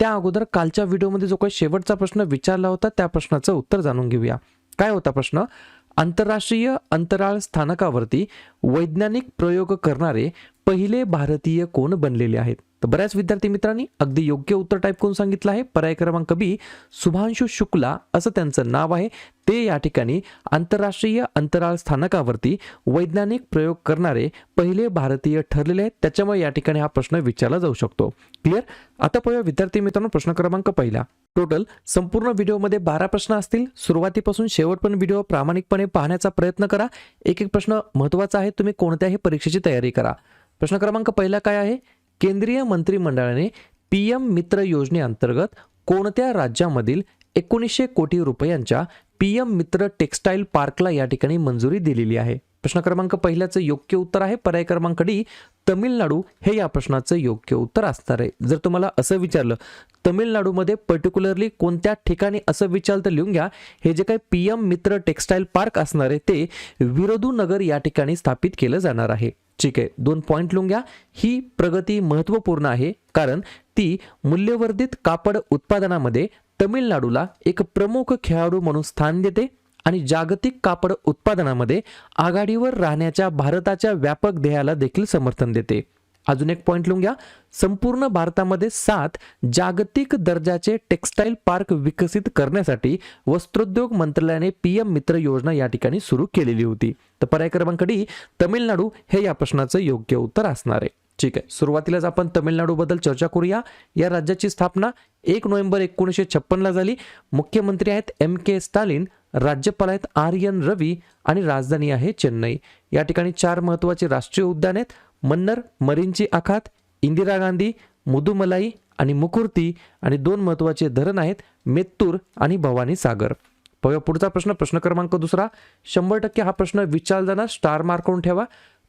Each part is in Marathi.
त्या अगोदर कालच्या व्हिडिओमध्ये जो काही शेवटचा प्रश्न विचारला होता त्या प्रश्नाचं उत्तर जाणून घेऊया. काय होता प्रश्न? आंतरराष्ट्रीय अंतराळ स्थानकावरती वैज्ञानिक प्रयोग करणारे पहिले भारतीय कोण बनलेले आहेत? तर बऱ्याच विद्यार्थी मित्रांनी अगदी योग्य उत्तर टाईप करून सांगितलं आहे. पर्याय क्रमांक बी शुभांशु शुक्ला असं त्यांचं नाव आहे. ते या ठिकाणी आंतरराष्ट्रीय अंतराळ स्थानकावरती वैज्ञानिक प्रयोग करणारे पहिले भारतीय ठरलेले आहेत. त्याच्यामुळे या ठिकाणी हा प्रश्न विचारला जाऊ शकतो. क्लिअर आता पाहूया विद्यार्थी मित्रांनो प्रश्न क्रमांक पहिला. टोटल संपूर्ण व्हिडिओमध्ये बारा प्रश्न असतील. सुरुवातीपासून शेवटपर्यंत व्हिडिओ प्रामाणिकपणे पाहण्याचा प्रयत्न करा. एक एक प्रश्न महत्त्वाचा आहे. तुम्ही कोणत्याही परीक्षेची तयारी करा. प्रश्न क्रमांक पहिला काय आहे? केंद्रीय मंत्रिमंडळाने पी एम मित्र योजनेअंतर्गत कोणत्या राज्यामधील एकोणीसशे कोटी रुपयांच्या पी एम मित्र टेक्स्टाईल पार्कला या ठिकाणी मंजुरी दिलेली आहे? प्रश्न क्रमांक पहिल्याचं योग्य उत्तर आहे. पर्याय क्रमांक डी तमिळनाडू हे या प्रश्नाचं योग्य उत्तर असणार आहे. जर तुम्हाला असं विचारलं तमिळनाडूमध्ये पर्टिक्युलरली कोणत्या ठिकाणी असं विचारलं तर लिहून घ्या. हे जे काही P M Mitra textile park असणार आहे ते विरोधू नगर या ठिकाणी स्थापित केलं जाणार आहे. ठीक आहे दोन पॉईंट लिहून घ्या. ही प्रगती महत्त्वपूर्ण आहे कारण ती मूल्यवर्धित कापड उत्पादनामध्ये तमिळनाडूला एक प्रमुख खेळाडू म्हणून स्थान देते. आणि जागतिक कापड उत्पादनामध्ये आघाडीवर राहण्याच्या भारताच्या व्यापक ध्येयाला देखील समर्थन देते. अजून एक पॉईंट लिहून घ्या. संपूर्ण भारतामध्ये सात जागतिक दर्जाचे टेक्स्टाईल पार्क विकसित करण्यासाठी वस्त्रोद्योग मंत्रालयाने पीएम मित्र योजना या ठिकाणी सुरू केलेली होती. तर पर्याय क्रमांक डी तमिळनाडू हे या प्रश्नाचं योग्य उत्तर असणार आहे. ठीक आहे सुरुवातीलाच आपण तमिळनाडूबद्दल चर्चा करूया. या राज्याची स्थापना एक नोव्हेंबर एकोणीसशे छप्पनला झाली. मुख्यमंत्री आहेत एम के स्टालिन. राज्यपाल आहेत आर एन रवी आणि राजधानी आहे चेन्नई. या ठिकाणी चार महत्त्वाचे राष्ट्रीय उद्यान आहेत. मन्नर मरीनची आखात इंदिरा गांधी मुदुमलाई आणि मुकुर्ती आणि दोन महत्त्वाचे धरण आहेत मेत्तूर आणि भवानी सागर. पाहूया पुढचा प्रश्न. प्रश्न क्रमांक दुसरा. शंभर टक्के हा प्रश्न विचारताना स्टार मार्क करून ठेवा.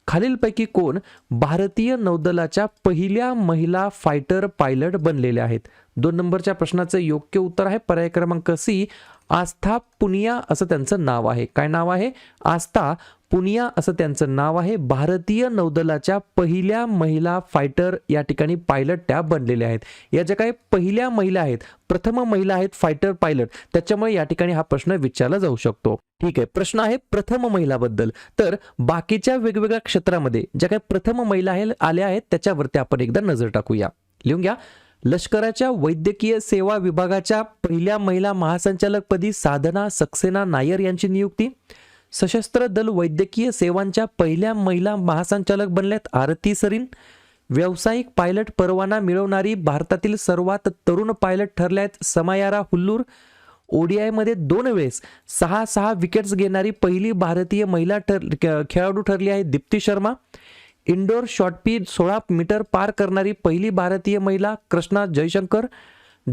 खालीलपैकी कोण भारतीय नौदलाच्या पहिल्या महिला फायटर पायलट बनलेल्या आहेत? दोन नंबरच्या प्रश्नाचं योग्य उत्तर आहे. पर्याय क्रमांक सी. आस्था पुनिया असं त्यांचं नाव आहे. काय नाव आहे? आस्था पुनिया असं त्यांचं नाव आहे. भारतीय नौदलाच्या पहिल्या महिला फायटर या ठिकाणी पायलट त्या बनलेल्या आहेत. या ज्या काही पहिल्या महिला आहेत प्रथम महिला आहेत फायटर पायलट त्याच्यामुळे या ठिकाणी हा प्रश्न विचारला जाऊ शकतो. ठीक आहे. प्रश्न आहे प्रथम महिलाबद्दल. तर बाकीच्या वेगवेगळ्या क्षेत्रामध्ये ज्या काही प्रथम महिला आहे आल्या आहेत त्याच्यावरती आपण एकदा नजर टाकूया. लिहून घ्या. लष्कराच्या वैद्यकीय सेवा विभागाच्या पहिल्या महिला महासंचालकपदी साधना सक्सेना नायर यांची नियुक्ती. सशस्त्र दल वैद्यकीय सेवांच्या पहिल्या महिला महासंचालक बनल्यात आरती सरीन. व्यावसायिक पायलट परवाना मिळवणारी भारतातील सर्वात तरुण पायलट ठरल्या आहेत समायारा हुल्लूर. ओडीआयमध्ये दोन वेळेस सहा सहा विकेट्स घेणारी पहिली भारतीय महिला ठर खेळाडू ठरली आहे दीप्ती शर्मा. इंडोर शॉटपी सोळा मीटर पार करणारी पहिली भारतीय महिला Krishna Jaishankar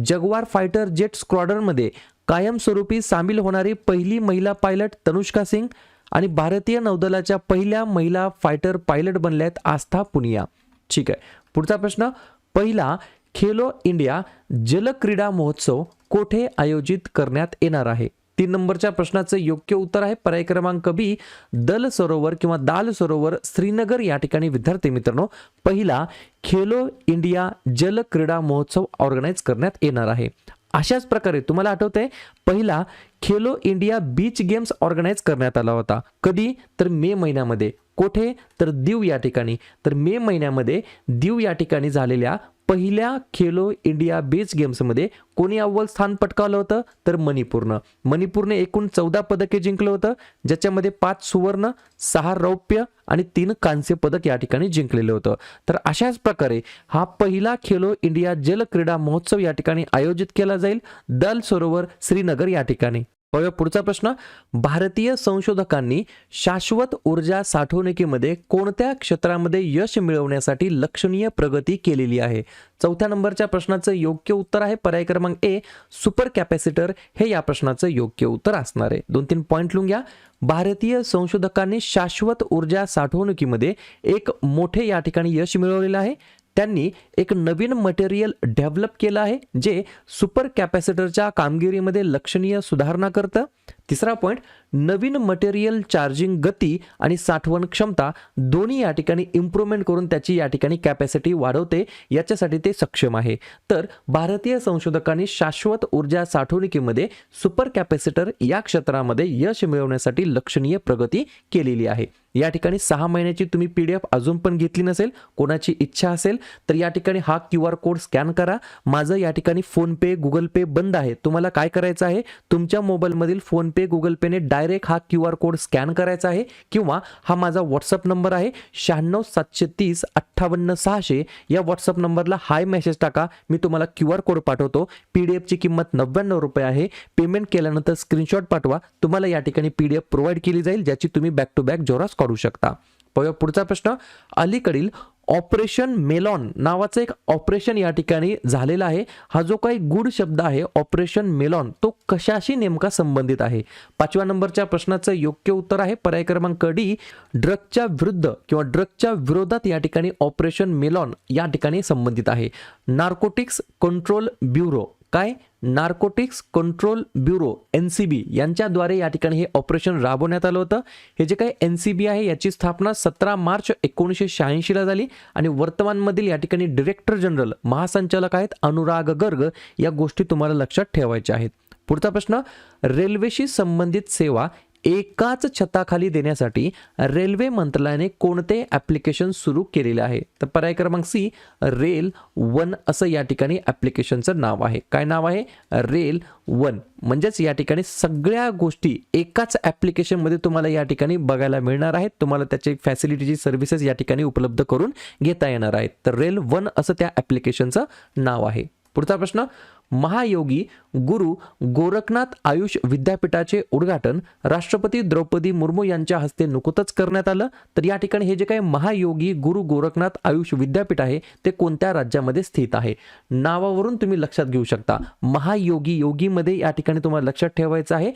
jaguar fighter jet स्क्वॉडनमध्ये कायमस्वरूपी सामील होणारी पहिली महिला पायलट तनुष्का सिंग आणि भारतीय नौदलाच्या पहिल्या महिला फायटर पायलट बनल्या आहेत आस्था पुनिया. ठीक आहे पुढचा प्रश्न. पहिला खेलो इंडिया जलक्रीडा महोत्सव कोठे आयोजित करण्यात येणार आहे? तीन नंबरच्या प्रश्नाचं योग्य उत्तर आहे. पर्याय क्रमांक बी दल सरोवर किंवा दाल सरोवर श्रीनगर या ठिकाणी विद्यार्थी मित्रांनो पहिला खेलो इंडिया जल क्रीडा महोत्सव ऑर्गनाईज करण्यात येणार आहे. अशाच प्रकारे तुम्हाला आठवतंय पहिला Khelo India beach games organise करण्यात आला होता. कधी? तर मे महिन्यामध्ये. कोठे? तर दीव या ठिकाणी. तर मे महिन्यामध्ये दीव या ठिकाणी झालेल्या पहिल्या खेलो इंडिया बीच गेम्समध्ये कोणी अव्वल स्थान पटकावलं होतं? तर मणिपूरनं. मणिपूरने एकूण चौदा पदके जिंकलं होतं ज्याच्यामध्ये पाच सुवर्ण सहा रौप्य आणि तीन कांस्य पदक या ठिकाणी जिंकलेलं होतं. तर अशाच प्रकारे हा पहिला खेलो इंडिया जल क्रीडा महोत्सव या ठिकाणी आयोजित केला जाईल. दल सरोवर श्रीनगर या ठिकाणी. पाहूया पुढचा प्रश्न. भारतीय संशोधकांनी शाश्वत ऊर्जा साठवणुकीमध्ये कोणत्या क्षेत्रामध्ये यश मिळवण्यासाठी लक्षणीय प्रगती केलेली आहे? चौथ्या नंबरच्या प्रश्नाचं योग्य उत्तर आहे पर्याय क्रमांक ए सुपर कॅपॅसिटर. हे या प्रश्नाचं योग्य उत्तर असणार आहे. दोन तीन पॉईंट लिहून घ्या. भारतीय संशोधकांनी शाश्वत ऊर्जा साठवणुकीमध्ये एक मोठे या ठिकाणी यश मिळवलेलं आहे. त्यांनी एक नवीन मटेरियल डेव्हलप केलं आहे जे सुपर कॅपॅसिटरच्या कामगिरीमध्ये लक्षणीय सुधारणा करतं. तिसरा पॉईंट नवीन मटेरियल चार्जिंग गती आणि साठवण क्षमता दोन्ही या ठिकाणी इम्प्रूव्हमेंट करून त्याची या ठिकाणी कॅपॅसिटी वाढवते याच्यासाठी ते सक्षम आहे. तर भारतीय संशोधकांनी शाश्वत ऊर्जा साठवणुकीमध्ये सुपर कॅपॅसिटर या क्षेत्रामध्ये यश मिळवण्यासाठी लक्षणीय प्रगती केलेली आहे. या ठिकाणी सहा महिन्याची तुम्ही पी डी एफ अजून पण घेतली नसेल कोणाची इच्छा असेल तर या ठिकाणी हा क्यू आर कोड स्कॅन करा. माझं या ठिकाणी फोनपे गुगल पे बंद आहे. तुम्हाला काय करायचं आहे? तुमच्या मोबाईलमधील फोनपे गुगल पेने डायरेक्ट हा क्यू आर कोड स्कॅन करायचा आहे किंवा हा माझा व्हॉट्सअप नंबर आहे शहाण्णव सातशे तीस अठ्ठावन्न सहाशे. या व्हॉट्सअप नंबरला हाय मेसेज टाका. मी तुम्हाला क्यू आर कोड पाठवतो. पी डी एफची किंमत नव्याण्णव रुपये आहे. पेमेंट केल्यानंतर स्क्रीनशॉट पाठवा. तुम्हाला या ठिकाणी पी डी एफ प्रोव्हाइड केली जाईल ज्याची तुम्ही बॅक टू बॅक जोरास काढू शकता. पाहूया पुढचा प्रश्न. अलीकडील ऑपरेशन मेलॉन नावाचं एक ऑपरेशन या ठिकाणी झालेला आहे. हा जो काही गुड शब्द आहे ऑपरेशन मेलॉन तो कशाशी नेमका संबंधित आहे? पाचव्या नंबरच्या प्रश्नाचं योग्य उत्तर आहे. पर्याय क्रमांक डी ड्रगच्या विरुद्ध किंवा ड्रगच्या विरोधात या ठिकाणी ऑपरेशन मेलॉन या ठिकाणी संबंधित आहे. नार्कोटिक्स कंट्रोल ब्युरो काय? Narcotics control bureau N C B यांच्याद्वारे या ठिकाणी हे ऑपरेशन राबवण्यात आलं होतं. हे जे काही एन सी बी आहे याची स्थापना सतरा मार्च एकोणीसशे शहाऐंशीला झाली आणि वर्तमानमधील या ठिकाणी डिरेक्टर जनरल महासंचालक आहेत अनुराग गर्ग. या गोष्टी तुम्हाला लक्षात ठेवायच्या आहेत. पुढचा प्रश्न रेल्वेशी संबंधित सेवा एकाच छताखाली देण्यासाठी रेल्वे मंत्रालयाने कोणते ॲप्लिकेशन सुरू केलेले आहे? तर पर्याय क्रमांक सी रेल वन असं या ठिकाणी ॲप्लिकेशनचं नाव आहे. काय नाव आहे? Rail one. म्हणजेच या ठिकाणी सगळ्या गोष्टी एकाच ॲप्लिकेशनमध्ये तुम्हाला या ठिकाणी बघायला मिळणार आहेत. तुम्हाला त्याचे फॅसिलिटीची सर्व्हिसेस या ठिकाणी उपलब्ध करून घेता येणार आहेत. तर रेल वन असं त्या ॲप्लिकेशनचं नाव आहे. पुढचा प्रश्न महायोगी गुरु गोरखनाथ आयुष विद्यापीठाचे उद्घाटन राष्ट्रपती द्रौपदी मुर्मू यांच्या हस्ते नुकतंच करण्यात आलं. तर या ठिकाणी हे जे काही महायोगी गुरु गोरखनाथ आयुष विद्यापीठ आहे ते कोणत्या राज्यामध्ये स्थित आहे? नावावरून तुम्ही लक्षात घेऊ शकता. महायोगी योगीमध्ये या ठिकाणी तुम्हाला लक्षात ठेवायचं आहे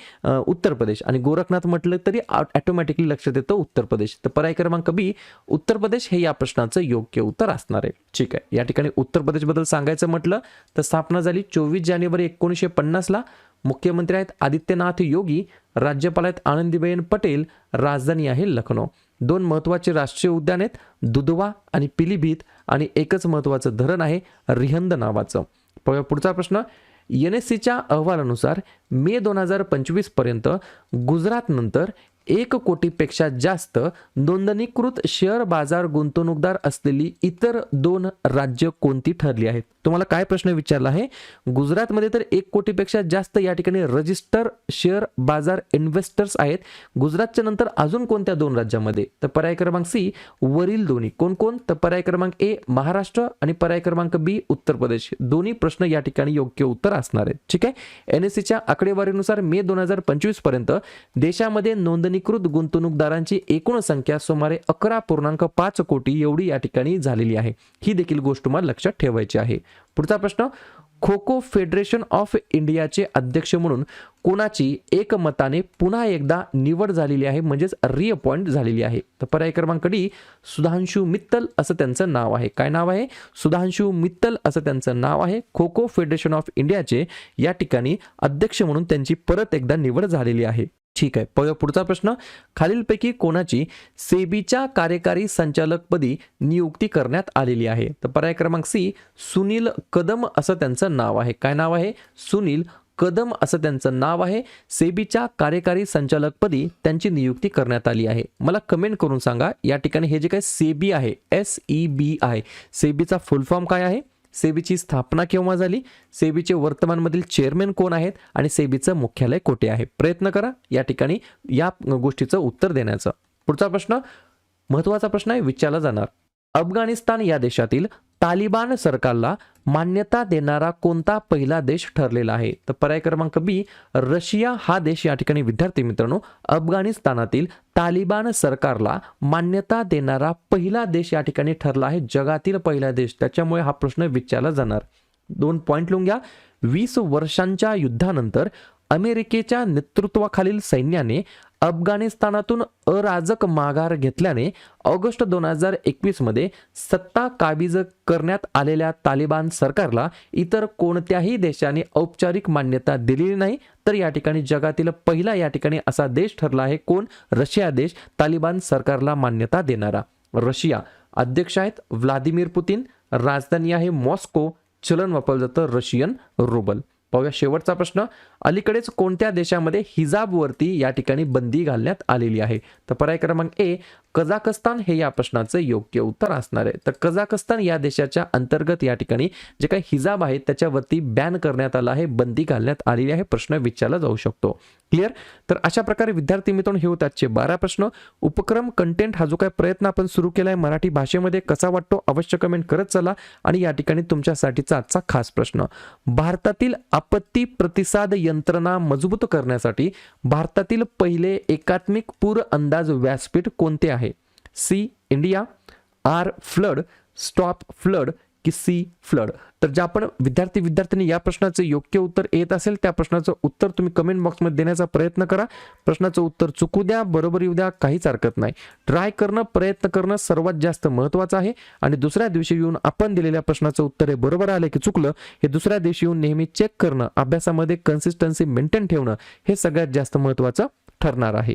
उत्तर प्रदेश. आणि गोरखनाथ म्हटलं तरी ऑटोमॅटिकली लक्षात येतं उत्तर प्रदेश. तर पर्याय क्रमांक बी उत्तर प्रदेश हे या प्रश्नाचं योग्य उत्तर असणार आहे. ठीक आहे. या ठिकाणी उत्तर प्रदेशबद्दल सांगायचं म्हटलं तर स्थापना झाली चोवीस जानेवारी एकोणीसशे पन्नासला मुख्यमंत्री आहेत आदित्यनाथ योगी राज्यपाल आहेत आनंदीबेन पटेल राजधानी आहे लखनौ. दोन महत्त्वाचे राष्ट्रीय उद्यान आहेत दुधवा आणि पिलीभीत आणि एकच महत्त्वाचं धरण आहे रिहंद नावाचं. पुढचा प्रश्न. एन एस सीच्या अहवालानुसार मे दोन हजार पंचवीसपर्यंत गुजरातनंतर एक कोटीपेक्षा जास्त नोंदणीकृत शेअर बाजार गुंतवणूकदार असलेली इतर दोन राज्य कोणती ठरली आहेत? तुम्हाला काय प्रश्न विचारला आहे? गुजरातमध्ये तर एक कोटीपेक्षा जास्त या ठिकाणी रजिस्टर शेअर बाजार इन्व्हेस्टर्स आहेत. गुजरातच्या नंतर अजून कोणत्या दोन राज्यामध्ये? तर पर्याय क्रमांक सी वरील दोन्ही. कोण कोण? तर पर्याय क्रमांक ए महाराष्ट्र आणि पर्याय क्रमांक बी उत्तर प्रदेश. दोन्ही प्रश्न या ठिकाणी योग्य उत्तर असणार आहेत. ठीक आहे? एन एस सीच्या आकडेवारीनुसार मे दोन हजार पंचवीसपर्यंत देशामध्ये नोंदणीकृत गुंतवणूकदारांची एकूण संख्या सुमारे अकरा पूर्णांक पाच कोटी एवढी या ठिकाणी झालेली आहे. ही देखील गोष्ट तुम्हाला लक्षात ठेवायची आहे. पुढचा प्रश्न खो खो फेडरेशन ऑफ इंडियाचे अध्यक्ष म्हणून कोणाची एकमताने पुन्हा एकदा निवड झालेली आहे म्हणजेच रिअपॉइंट झालेली आहे? तर पर्याय क्रमांक डी सुधांशू मित्तल असं त्यांचं नाव आहे. काय नाव आहे? सुधांशू मित्तल असं त्यांचं नाव आहे. खो खो फेडरेशन ऑफ इंडियाचे या ठिकाणी अध्यक्ष म्हणून त्यांची परत एकदा निवड झालेली आहे. ठीक आहे. प- पुढचा प्रश्न. खालीलपैकी कोणाची सेबीच्या कार्यकारी संचालकपदी नियुक्ती करण्यात आलेली आहे? तर पर्याय क्रमांक सी सुनील कदम असं त्यांचं नाव आहे. काय नाव आहे? सुनील कदम असं त्यांचं नाव आहे. सेबीच्या कार्यकारी संचालकपदी त्यांची नियुक्ती करण्यात आली आहे. मला कमेंट करून सांगा. या ठिकाणी हे जे काही सेबी आहे एस ई बी आय सेबीचा फुल फॉर्म काय आहे? सेबीची स्थापना केव्हा झाली? सेबीचे वर्तमानमधील चेअरमॅन कोण आहेत? आणि सेबीचं मुख्यालय कोठे आहे? प्रयत्न करा या ठिकाणी या गोष्टीचं उत्तर देण्याचं. पुढचा प्रश्न महत्त्वाचा प्रश्न आहे विचारला जाणार. अफगाणिस्तान या देशातील तालिबान सरकारला मान्यता देणारा कोणता पहिला देश ठरलेला आहे? तर पर्याय क्रमांक बी रशिया हा देश या ठिकाणी विद्यार्थी मित्रांनो अफगाणिस्तानातील तालिबान सरकारला मान्यता देणारा पहिला देश या ठिकाणी ठरला आहे जगातील पहिला देश. त्याच्यामुळे हा प्रश्न विचारला जाणार. दोन पॉईंट लिहून घ्या. वीस वर्षांच्या युद्धानंतर अमेरिकेच्या नेतृत्वाखालील सैन्याने अफगाणिस्तानातून अराजक माघार घेतल्याने ऑगस्ट दोन हजार एकवीसमध्ये सत्ता काबीज करण्यात आलेल्या तालिबान सरकारला इतर कोणत्याही देशाने औपचारिक मान्यता दिलेली नाही तर या ठिकाणी जगातील पहिला या ठिकाणी असा देश ठरला आहे कोण? रशिया देश. तालिबान सरकारला मान्यता देणारा रशिया. अध्यक्ष आहेत व्लादिमीर पुतीन राजधानी आहे मॉस्को. चलन वापरलं जातं रशियन रुबल. पाहूया. शेवटचा प्रश्न अलीकडेच कोणत्या देशामध्ये हिजाबवरती या ठिकाणी बंदी घालण्यात आलेली आहे? तर पर्याय क्रमांक ए कझाकस्तान हे या प्रश्नाचं योग्य उत्तर असणार आहे. तर कझाकस्तान या देशाच्या अंतर्गत या ठिकाणी जे काही हिजाब आहे त्याच्यावरती बॅन करण्यात आला आहे बंदी घालण्यात आलेली आहे प्रश्न विचारला जाऊ शकतो. क्लिअर तर अशा प्रकारे विद्यार्थी मित्रांनो हे होते आजचे बारा प्रश्न. उपक्रम कंटेंट हा जो काही प्रयत्न आपण सुरू केला आहे मराठी भाषेमध्ये कसा वाटतो अवश्य कमेंट करत चला आणि या ठिकाणी तुमच्यासाठीचा आजचा खास प्रश्न. भारतातील आपत्ती प्रतिसाद यंत्रणा मजबूत करण्यासाठी भारतातील पहिले एकात्मिक पूर अंदाज व्यासपीठ कोणते आहे? C India R flood stop flood की सी फ्लड. तर ज्या आपण विद्यार्थी विद्यार्थ्यांनी या प्रश्नाचं योग्य उत्तर येत असेल त्या प्रश्नाचं उत्तर तुम्ही कमेंट बॉक्समध्ये देण्याचा प्रयत्न करा. प्रश्नाचं उत्तर चुकू द्या बरोबर येऊ द्या काहीच हरकत नाही. ट्राय करणं प्रयत्न करणं सर्वात जास्त महत्त्वाचं आहे. आणि दुसऱ्या दिवशी येऊन आपण दिलेल्या प्रश्नाचं उत्तर हे बरोबर आलं की चुकलं हे दुसऱ्या दिवशी येऊन नेहमी चेक करणं अभ्यासामध्ये कन्सिस्टन्सी मेंटेन ठेवणं हे सगळ्यात जास्त महत्त्वाचं ठरणार आहे.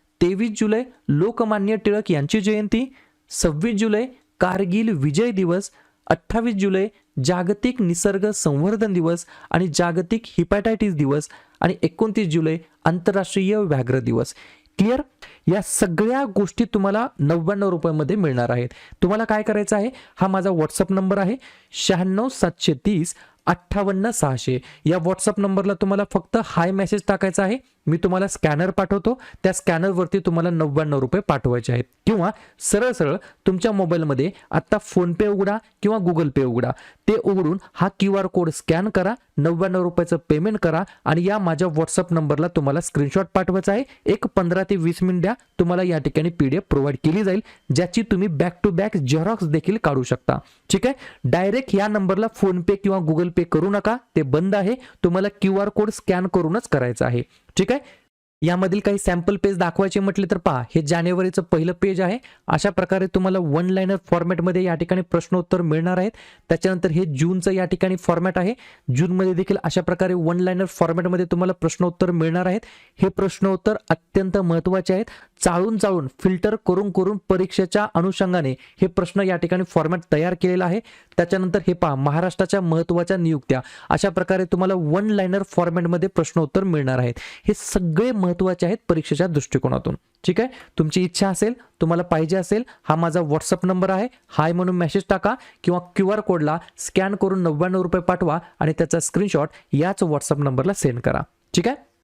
तेवीस जुलै लोकमान्य टिळक यांची जयंती सव्वीस जुलै कारगिल विजय दिवस अठ्ठावीस जुलै जागतिक निसर्ग संवर्धन दिवस आणि जागतिक हिपॅटायटिस दिवस आणि एकोणतीस जुलै आंतरराष्ट्रीय व्याघ्र दिवस. क्लिअर या सगळ्या गोष्टी तुम्हाला नव्याण्णव रुपयामध्ये मिळणार आहेत. तुम्हाला काय करायचं आहे? हा माझा व्हॉट्सअप नंबर आहे. शहाण्णव सातशे तीस अठ्ठावन्न सहाशे. या व्हॉट्सअप नंबरला तुम्हाला फक्त हाय मेसेज टाकायचा आहे. मी तुम्हाला स्कॅनर पाठवतो. त्या स्कॅनरवरती तुम्हाला नव्याण्णव रुपये पाठवायचे आहेत. किंवा सरळ सरळ तुमच्या मोबाईलमध्ये आत्ता फोनपे उघडा किंवा गुगल पे उघडा. ते उघडून हा क्यू आर कोड स्कॅन करा नव्याण्णव रुपयाचं पेमेंट करा आणि या माझ्या व्हॉट्सअप नंबरला तुम्हाला स्क्रीनशॉट पाठवायचा आहे. एक पंधरा ते वीस मिनिट द्या तुम्हाला या ठिकाणी पी डी एफ प्रोव्हाइड केली जाईल ज्याची तुम्ही बॅक टू बॅक झेरॉक्स देखील काढू शकता. ठीक आहे? डायरेक्ट या नंबरला फोनपे किंवा गुगल पे करू नका. ते बंद आहे. तुम्हाला क्यू आर कोड स्कॅन करूनच करायचं आहे. ठीक आहे? यामधील काही सॅम्पल पेज दाखवायचे म्हटले तर पहा हे जानेवारीचं पहिलं पेज आहे. अशा प्रकारे तुम्हाला वन लाईनर फॉर्मॅटमध्ये या ठिकाणी प्रश्नोत्तर मिळणार आहेत. त्याच्यानंतर हे जूनचं या ठिकाणी फॉर्मॅट आहे. जूनमध्ये देखील अशा प्रकारे वन लाईनर फॉर्मॅटमध्ये तुम्हाला प्रश्नोत्तर मिळणार आहेत. हे प्रश्नोत्तर अत्यंत महत्त्वाचे आहेत. चाळून चाळून फिल्टर करून करून परीक्षेच्या अनुषंगाने हे प्रश्न या ठिकाणी फॉर्मॅट तयार केलेला आहे. त्याच्यानंतर हे पहा महाराष्ट्राच्या महत्त्वाच्या नियुक्त्या. अशा प्रकारे तुम्हाला वन लाईनर फॉर्मॅटमध्ये प्रश्नोत्तर मिळणार आहेत. हे सगळे महत्त्वाचे आहेत परीक्षेच्या दृष्टिकोनातून. ठीक आहे? तुमची इच्छा असेल तुम्हाला पाहिजे असेल हा माझा व्हॉट्सअप नंबर आहे. हाय म्हणून मेसेज टाका किंवा क्यू आर कोडला स्कॅन करून नव्याण्णव रुपये पाठवा आणि त्याचा स्क्रीनशॉट याच व्हॉट्सअप नंबरला सेंड करा. ठीक आहे?